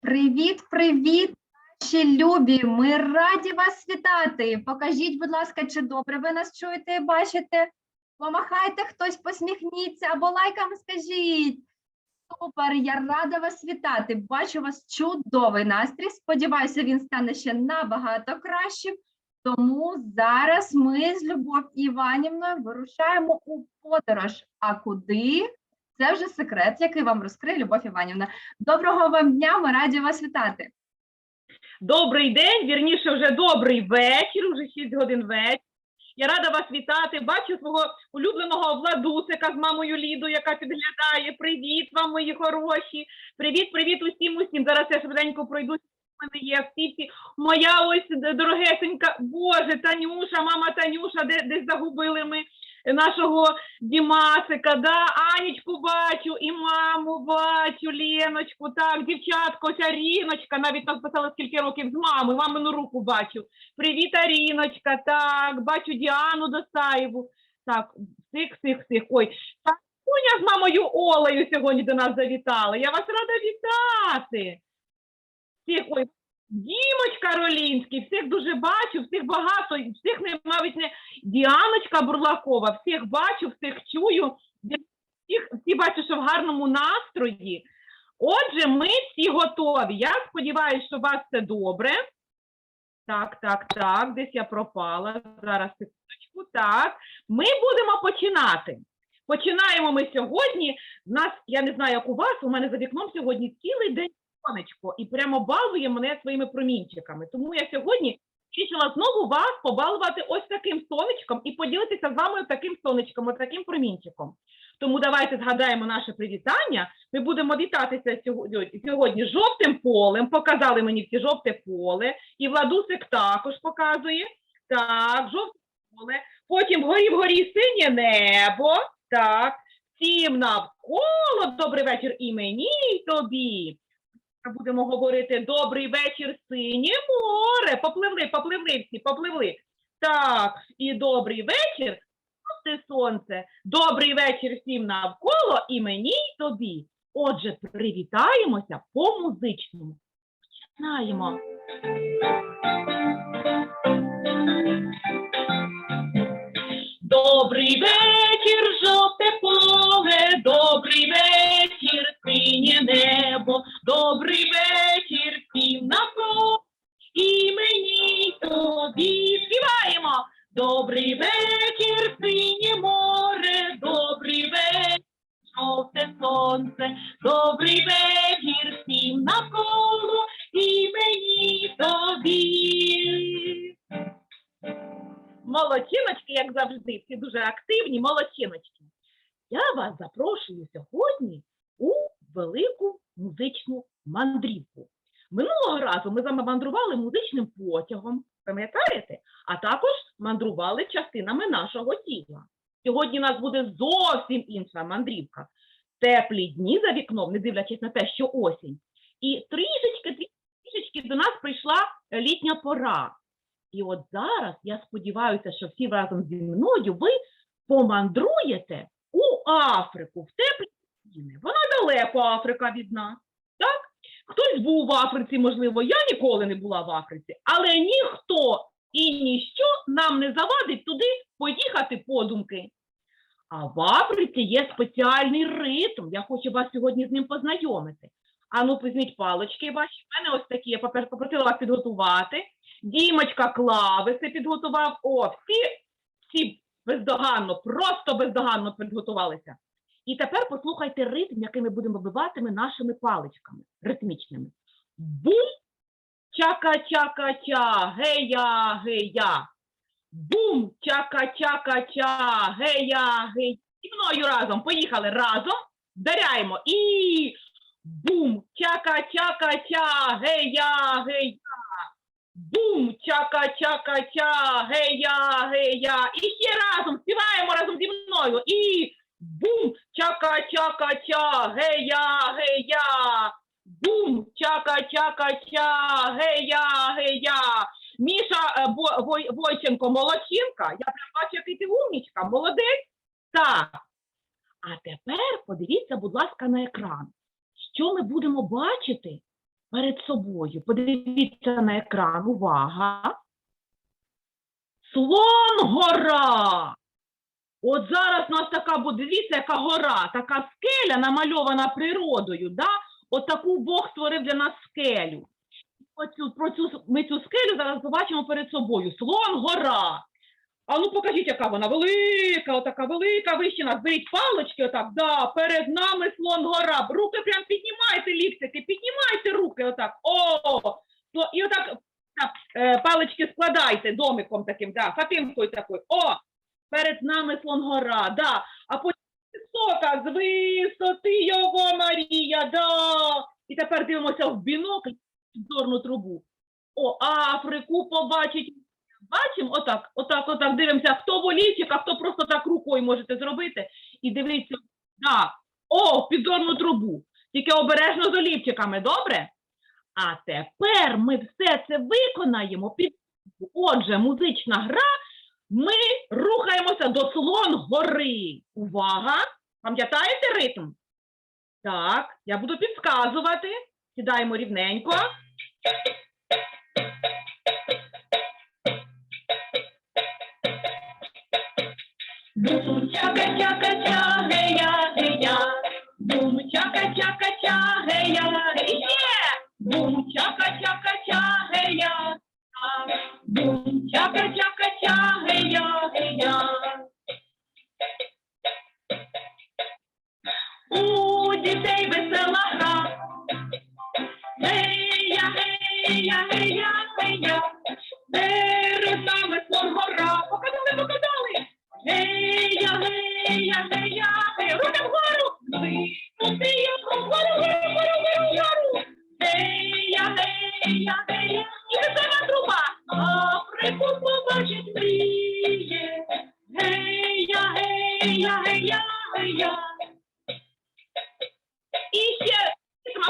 Привіт, привіт, наші любі! Ми раді вас вітати. Покажіть, будь ласка, чи добре ви нас чуєте і бачите? Помахайте хтось, посміхніться або лайком скажіть. Супер, я рада вас вітати. Бачу вас чудовий настрій. Сподіваюся, він стане ще набагато кращим. Тому зараз ми з Любов Іванівною вирушаємо у подорож. А куди? Це вже секрет, який вам розкриє Любов Іванівна. Доброго вам дня, ми раді вас вітати. Добрий день, вірніше, вже добрий вечір, уже 6 годин вечір. Я рада вас вітати. Бачу свого улюбленого Владусика з мамою Лідою, яка підглядає. Привіт вам, мої хороші. Привіт, привіт усім усім. Зараз я швиденько пройду. Мене є всі всі. Моя ось дорогесенька, Боже, Танюша, мама Танюша, де десь загубили ми нашого Дімасика, да, Анічку бачу, і маму бачу, Леночку, так, дівчатко, ось Аріночка, навіть нас писала скільки років з мами, мамину руку бачу. Привіт, Аріночка, так, бачу Діану Досаєву. Так, всіх, всіх, всіх. Ой, Соня з мамою Олею сьогодні до нас завітали. Я вас рада вітати. Всіх, ой, Дімочка Ролінський, всіх дуже бачу, всіх багато, всіх не навіть не Діаночка Бурлакова, всіх бачу, всіх чую, всіх, всі бачу, що в гарному настрої. Отже, ми всі готові. Я сподіваюся, що у вас все добре. Так, так, так, десь я пропала. Зараз секундочку. Так, ми будемо починати. Починаємо ми сьогодні. У нас, я не знаю, як у вас, у мене за вікном сьогодні цілий день сонечко і прямо балує мене своїми промінчиками. Тому я сьогодні вирішила знову вас побалувати ось таким сонечком і поділитися з вами таким сонечком, ось таким промінчиком. Тому давайте згадаємо наше привітання. Ми будемо вітатися сьогодні, жовтим полем. Показали мені всі жовте поле, і Владусик також показує. Так, жовте поле. Потім вгорі вгорі синє небо. Так, всім навколо добрий вечір і мені, і тобі. Будемо говорити добрий вечір, синє море. Попливли, попливли всі, попливли. Так, і добрий вечір, жовте сонце. Добрий вечір всім навколо і мені, і тобі. Отже, привітаємося по музичному. Починаємо. Добрий вечір, жовте поле, добрий вечір, синє небо, добрий вечір всім навколо і мені тобі співаємо. Добрий вечір, синє море, добрий вечір, жовте сонце, добрий вечір всім навколо як завжди, всі дуже активні, молодчиночки. Я вас запрошую сьогодні у велику музичну мандрівку. Минулого разу ми з вами мандрували музичним потягом, пам'ятаєте? А також мандрували частинами нашого тіла. Сьогодні у нас буде зовсім інша мандрівка. Теплі дні за вікном, не дивлячись на те, що осінь. І трішечки, трішечки до нас прийшла літня пора. І от зараз я сподіваюся, що всі разом зі мною ви помандруєте у Африку, в теплі країни. Вона далеко Африка від нас. Так? Хтось був в Африці, можливо, я ніколи не була в Африці, але ніхто і ніщо нам не завадить туди поїхати подумки. А в Африці є спеціальний ритм. Я хочу вас сьогодні з ним познайомити. Ану, візьміть палочки ваші. У мене ось такі, я попросила вас підготувати. Дімочка клависи підготував. О, всі, всі бездоганно, просто бездоганно підготувалися. І тепер послухайте ритм, який ми будемо вибиватими нашими паличками ритмічними. Бум, чака-чака-ча, гея, гея. Бум, чака-чака-ча, гея, гея. І мною разом. Поїхали разом. Вдаряємо. І бум, чака-чака-ча, гея, гея. Бум, чака-чака-ча, гея, гея. І ще разом співаємо разом зі мною. І бум, чака-чака-ча, гея, гея. Бум, чака-чака-ча, гея, гея. Міша е, Войченко, молодчинка. Я прям бачу, який ти умнічка, молодець. Так. А тепер подивіться, будь ласка, на екран. Що ми будемо бачити перед собою? Подивіться на екран. Увага! Слон гора! От зараз у нас така буде, дивіться, яка гора, така скеля намальована природою, да? От таку Бог створив для нас скелю. Оцю, про цю, ми цю скелю зараз побачимо перед собою. Слон гора. А ну покажіть, яка вона велика, отака велика вищина. Зберіть палочки, отак, да, перед нами слон гора. Руки прям піднімайте, ліктики, піднімайте руки, отак. О! І отак так, е, палички складайте домиком таким, да, хатинкою такою. О! Перед нами слон гора, да. А потім висока, з висоти його Марія, да. І тепер дивимося в бінокль, в зорну трубу. О, Африку побачить. Бачимо, отак, отак, отак дивимося, хто волічик, а хто просто так рукою можете зробити. І дивіться, да. О, підзорну трубу. Тільки обережно з олівчиками, добре? А тепер ми все це виконаємо під. Отже, музична гра. Ми рухаємося до слон гори. Увага! Пам'ятаєте ритм? Так, я буду підказувати. Сідаємо рівненько. Бум чака чака ча гея гея.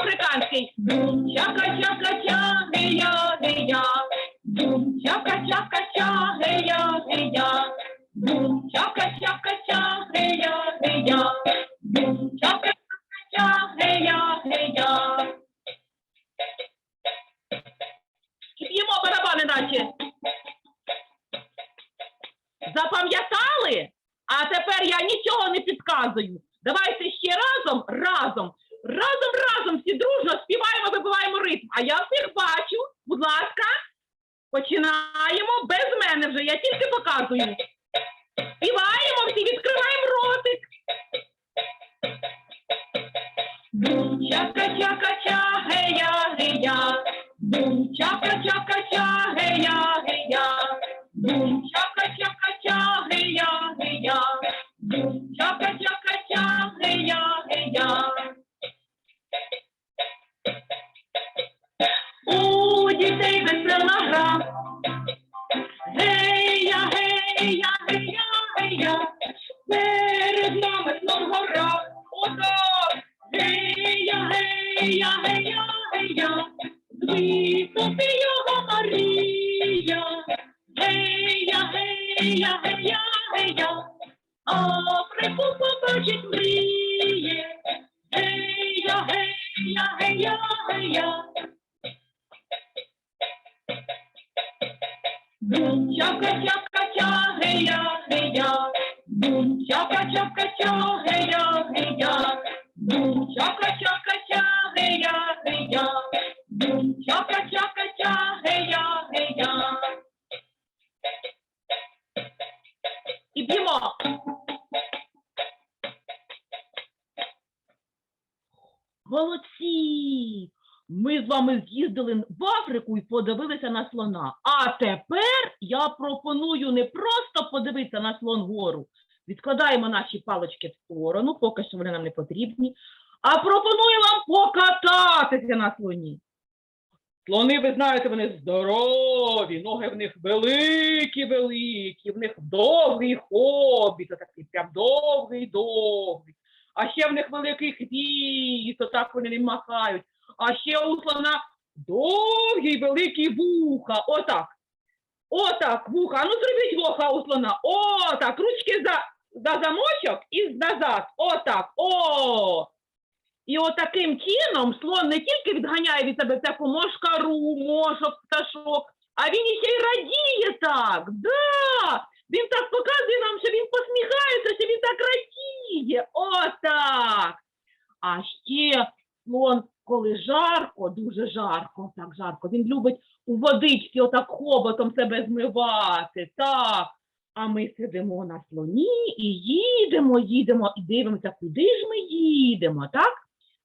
Африканський. Бум, чака, чака, ча, гея, гея. Бум, чака, чака, ча, гея, гея. Бум, чака, чака, ча, гея, гея. Бум, Бум чака чака ча гея гея. Бум чака чака ча гея гея. Бум Африку побачить мріє. Гея, гея, гея, гея. Бум подивитися на слон гору. Відкладаємо наші палички в сторону, поки що вони нам не потрібні. А пропоную вам покататися на слоні. Слони, ви знаєте, вони здорові, ноги в них великі-великі, в них довгий хобіт, такий прям довгий-довгий. А ще в них великий хвіст, отак вони ним махають. А ще у слона довгі великі вуха. Отак. Отак, вуха. А ну зробіть вуха у слона. Отак. Ручки за за замочок і назад. Отак. О! І отаким чином слон не тільки відганяє від себе всяку мошкару, мошок, пташок, а він іще й радіє так. Да! Він так показує нам, що він посміхається, що він так радіє. Отак. А ще слон, коли жарко, дуже жарко, так жарко, він любить у водичці отак хоботом себе змивати. Так. А ми сидимо на слоні і їдемо, їдемо і дивимося, куди ж ми їдемо, так?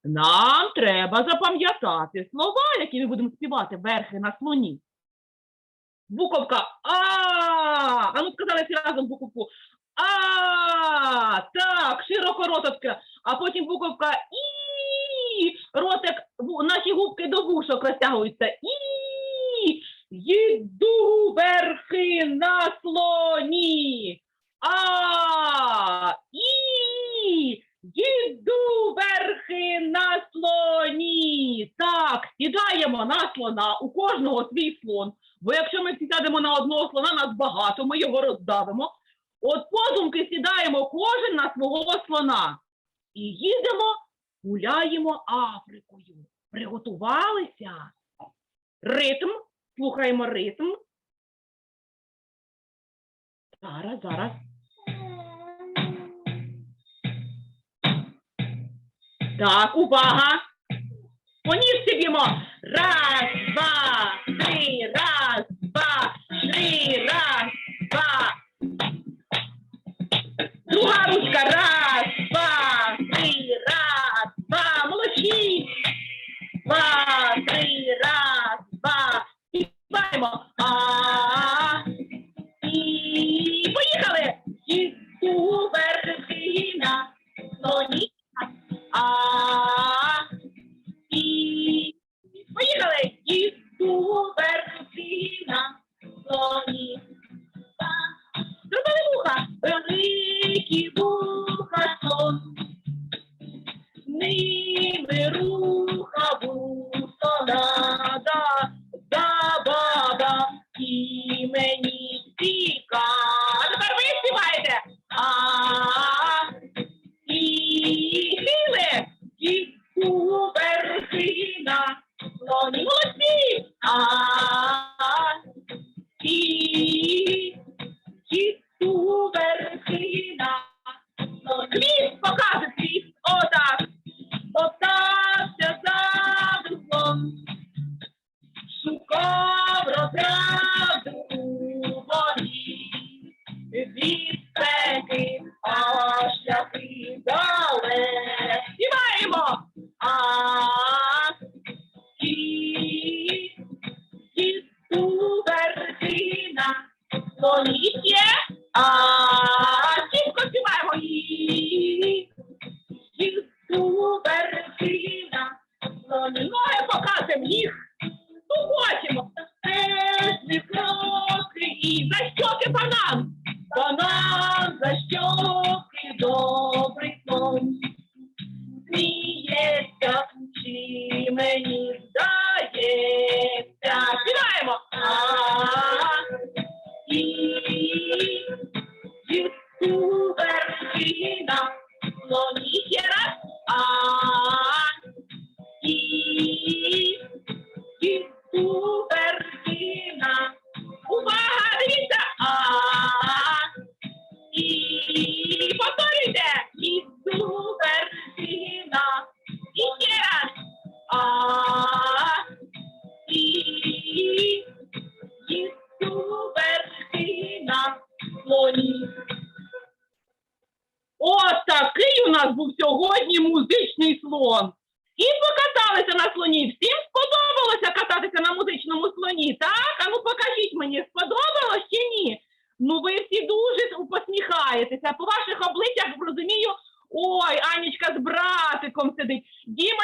Нам треба запам'ятати слова, які ми будемо співати верхи на слоні. Буковка А. А ну сказали всі разом буковку А. Так, широко рот відкрив. А потім буковка І. Ротик, наші губки до вушок розтягуються. І. Їду верхи на слоні. А. І. Їду верхи на слоні. Так, сідаємо на слона, у кожного свій слон. Бо якщо ми сядемо на одного слона, нас багато, ми його роздавимо. От подумки сідаємо кожен на свого слона. І їдемо, гуляємо Африкою. Приготувалися. Ритм. Слухаємо ритм. Зараз, зараз. Так, увага! Поніжці б'ємо. Раз, два, три, раз, слоні Thank you.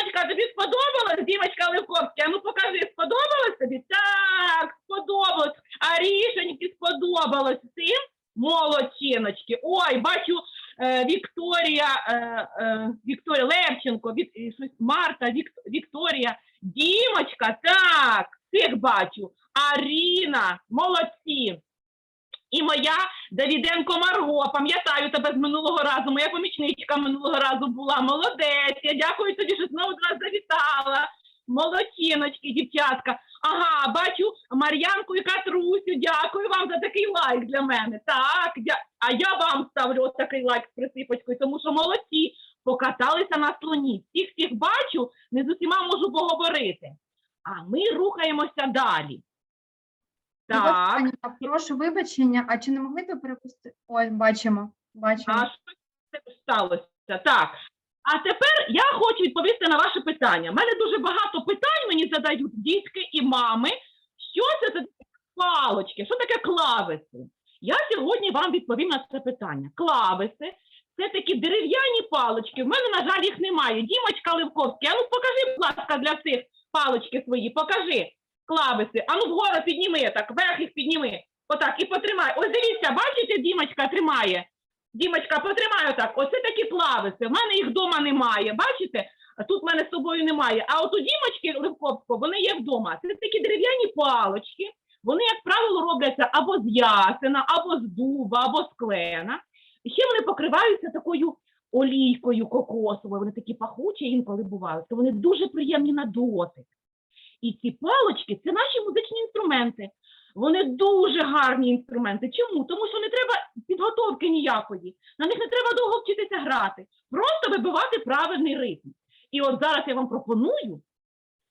Дімочка, тобі сподобалось? Дімочка Левковська, ну покажи, сподобалось тобі? Так, сподобалось. А рішеньки сподобалось всім? Молодчиночки. Ой, бачу, е, Вікторія, е, е, Вікторія Левченко, Вік, щось, Марта, Вік, Вікторія, Дімочка, так, всіх бачу. Аріна, молодці. І моя Давіденко Марго, пам'ятаю тебе з минулого разу, моя помічничка минулого разу була. Молодець. Я дякую тобі, що знову до вас завітала. Молодчиночки, дівчатка. Ага, бачу Мар'янку і Катрусю. Дякую вам за такий лайк для мене. Так, дя... а я вам ставлю ось такий лайк з присипочкою, тому що молодці покаталися на слоні. Всіх всіх бачу, не з усіма можу поговорити. А ми рухаємося далі. Любов Так, Степанівна, прошу вибачення, а чи не могли б перепустити? Ось, бачимо, бачимо. а що це сталося? Так. А тепер я хочу відповісти на ваше питання. У мене дуже багато питань мені задають дітки і мами. Що це за палочки? Що таке клависи? Я сьогодні вам відповім на це питання. Клависи це такі дерев'яні палочки. В мене, на жаль, їх немає. Дімочка Левковський, а ну покажи, будь ласка, для всіх палочки свої, покажи. Клависи. А ну вгору підніми так, вверх їх підніми. Отак, і потримай. Ось дивіться, бачите, Дімочка тримає. Дімочка, потримай отак. Оце такі клависи. В мене їх вдома немає. Бачите? Тут мене з собою немає. А от у Дімочки Левковського вони є вдома. Це такі дерев'яні палочки. Вони, як правило, робляться або з ясена, або з дуба, або з клена. І ще вони покриваються такою олійкою кокосовою. Вони такі пахучі інколи бувають, то вони дуже приємні на дотик. І ці палочки це наші музичні інструменти. Вони дуже гарні інструменти. Чому? Тому що не треба підготовки ніякої. На них не треба довго вчитися грати. Просто вибивати правильний ритм. І от зараз я вам пропоную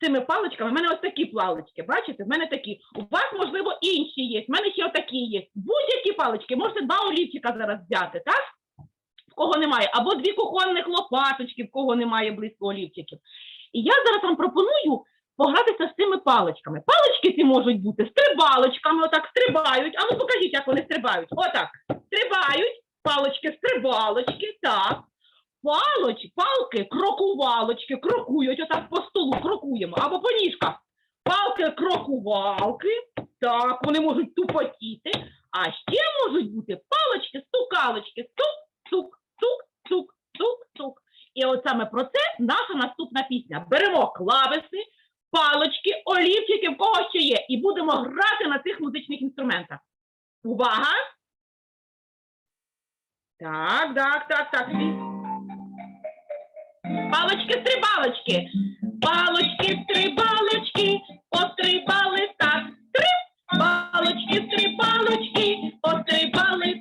цими паличками. У мене ось такі палички. Бачите? В мене такі. У вас, можливо, інші є. В мене ще отакі є. Будь-які палички. Можете два олівчика зараз взяти, так? В кого немає. Або дві кухонних лопаточки, в кого немає близько олівчиків. І я зараз вам пропоную погратися з цими паличками. Палички ці можуть бути стрибалочками, отак стрибають. А ну покажіть, як вони стрибають. Отак. Стрибають, палички, стрибалочки, так. Палоч, палки, крокувалочки, крокують отак по столу, крокуємо, або по ніжках. Палки, крокувалки, так, вони можуть тупотіти, а ще можуть бути палочки, стукалочки, стук, стук, стук, стук, стук, стук. І от саме про це наша наступна пісня. Беремо клависи, палочки, олівчики, в кого ще є, і будемо грати на цих музичних інструментах. Увага! Так, так, так, так. Палочки-стрибалочки. Палочки-стрибалочки, пострибали так. Три. Палочки-стрибалочки, пострибали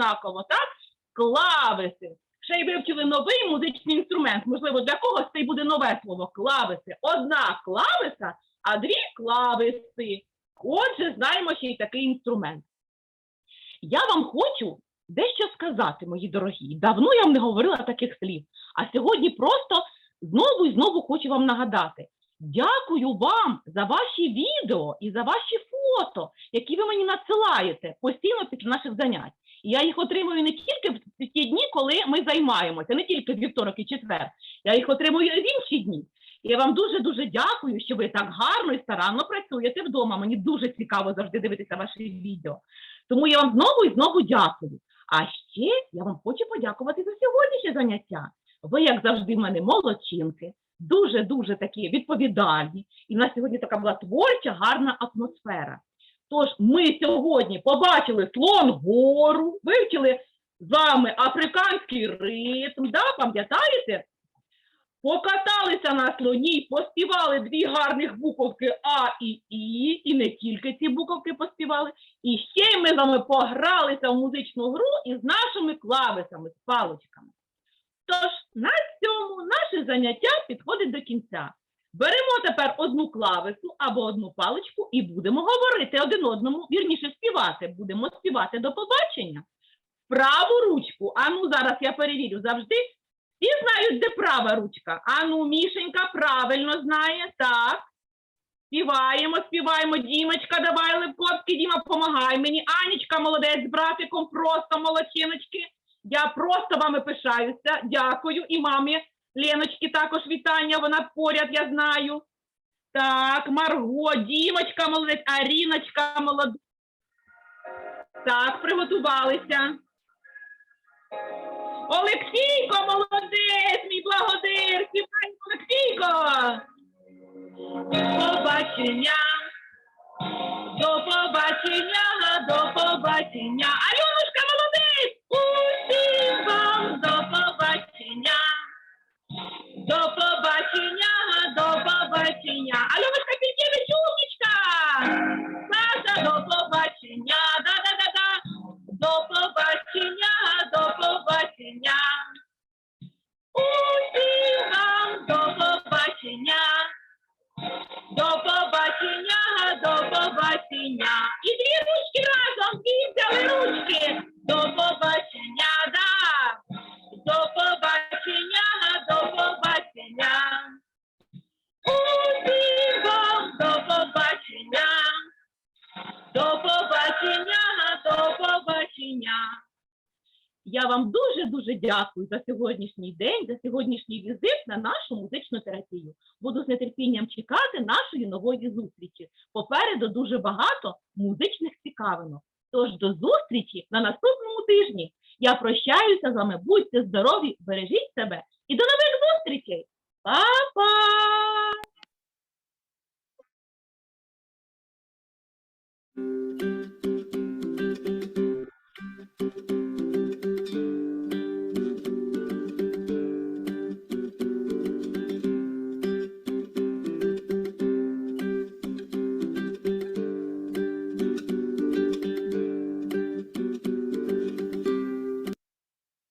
однаково, так? Клависи. Ще й вивчили новий музичний інструмент. Можливо, для когось це й буде нове слово клависи. Одна клависа, а дві клависи. Отже, знаємо ще й такий інструмент. Я вам хочу дещо сказати, мої дорогі. Давно я вам не говорила таких слів. А сьогодні просто знову і знову хочу вам нагадати. Дякую вам за ваші відео і за ваші фото, які ви мені надсилаєте постійно після наших занять. Я їх отримую не тільки в ті дні, коли ми займаємося, не тільки вівторок і четвер. Я їх отримую в інші дні. Я вам дуже дуже дякую, що ви так гарно і старанно працюєте вдома. Мені дуже цікаво завжди дивитися ваші відео. Тому я вам знову і знову дякую. А ще я вам хочу подякувати за сьогоднішнє заняття. Ви, як завжди, в мене молодчинки, дуже дуже такі відповідальні. І в нас сьогодні така була творча, гарна атмосфера. Тож ми сьогодні побачили слон гору, вивчили з вами африканський ритм, да, пам'ятаєте? Покаталися на слоні, поспівали дві гарних буковки А і І, і не тільки ці буковки поспівали. І ще ми з вами погралися в музичну гру із нашими клавесами, з паличками. Тож на цьому наше заняття підходить до кінця. Беремо тепер одну клавесу або одну паличку і будемо говорити один одному, вірніше співати. Будемо співати до побачення. Праву ручку. А ну зараз я перевірю завжди. Всі знають, де права ручка. А ну, Мішенька правильно знає. Так. Співаємо, співаємо. Дімочка, давай Левковський, Діма, помагай мені. Анічка, молодець, з братиком, просто молодчиночки. Я просто вами пишаюся. Дякую. І мамі Леночки також вітання. Вона поряд, я знаю. Так, Марго, Дімочка, молодець, Аріночка, молодець. Так, приготувалися. Олексійко, молодець, мій благодир, співай, Олексійко. Побачення. До побачення, до побачення. Альонушка, молодець! Усім вам до. До побачення, до побачення. Альонушка, сьогоднішній день, за сьогоднішній візит на нашу музичну терапію. Буду з нетерпінням чекати нашої нової зустрічі. Попереду дуже багато музичних цікавинок. Тож до зустрічі на наступному тижні. Я прощаюся з вами. Будьте здорові, бережіть себе і до нових зустрічей. Па-па!